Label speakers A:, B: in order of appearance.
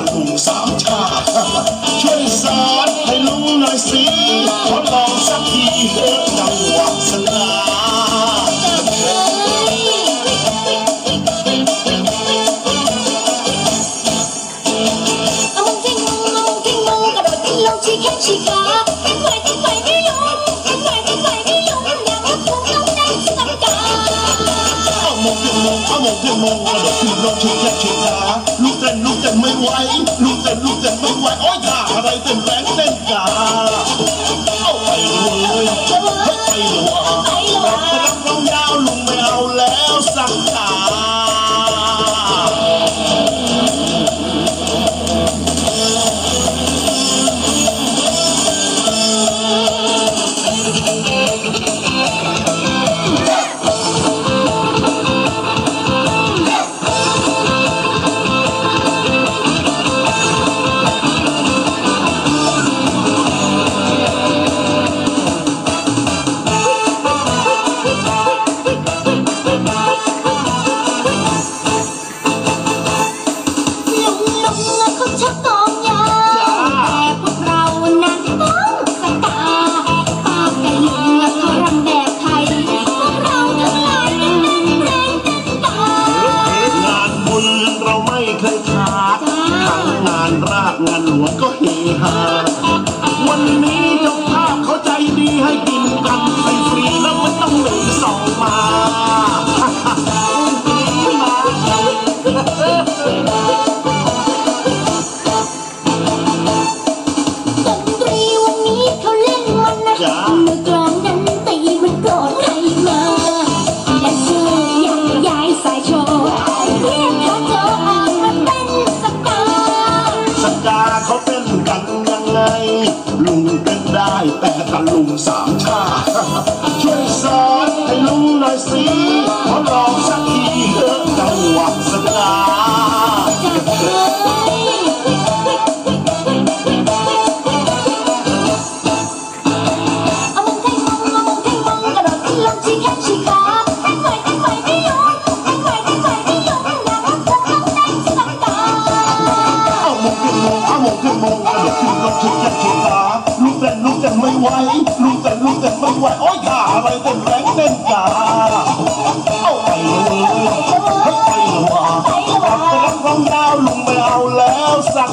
A: ามหนุ่ม
B: สาม
A: ชาติช่วยสอนให้รู้หน่อยสิทดลองสักทีเถิดจังหวะสนา
B: ชีกาเป็นเพื่อน งขึ้นมงชั่ว
A: โมงเพื่อมงกระโดดขึ้นลงชุดแยกชุดหนาลูกเต้นลูกเต้นไม่ไหวลูกเต้นลูกเต้นไม่ไหวโอ้ยด่าอะไรเต้นแรงเต้นกา ลุง
B: ต้
A: ดได้แต่ตะลุงสามชาช่วยสอนให้ลุงหน่อยสิขอลองสักทีเถอะจังหวะสตา
B: ชุดกันชุดตาลุกแต่ลุกแต่ไม่ไหวลุกแต่ลุก
A: แต่ไม่ไหวโอ้ยขาอะไรบนแรงเต้นกาเอาไปเลยไปเลยว่าตับกระร้องดาวลุงไม่เอาแล้วสัง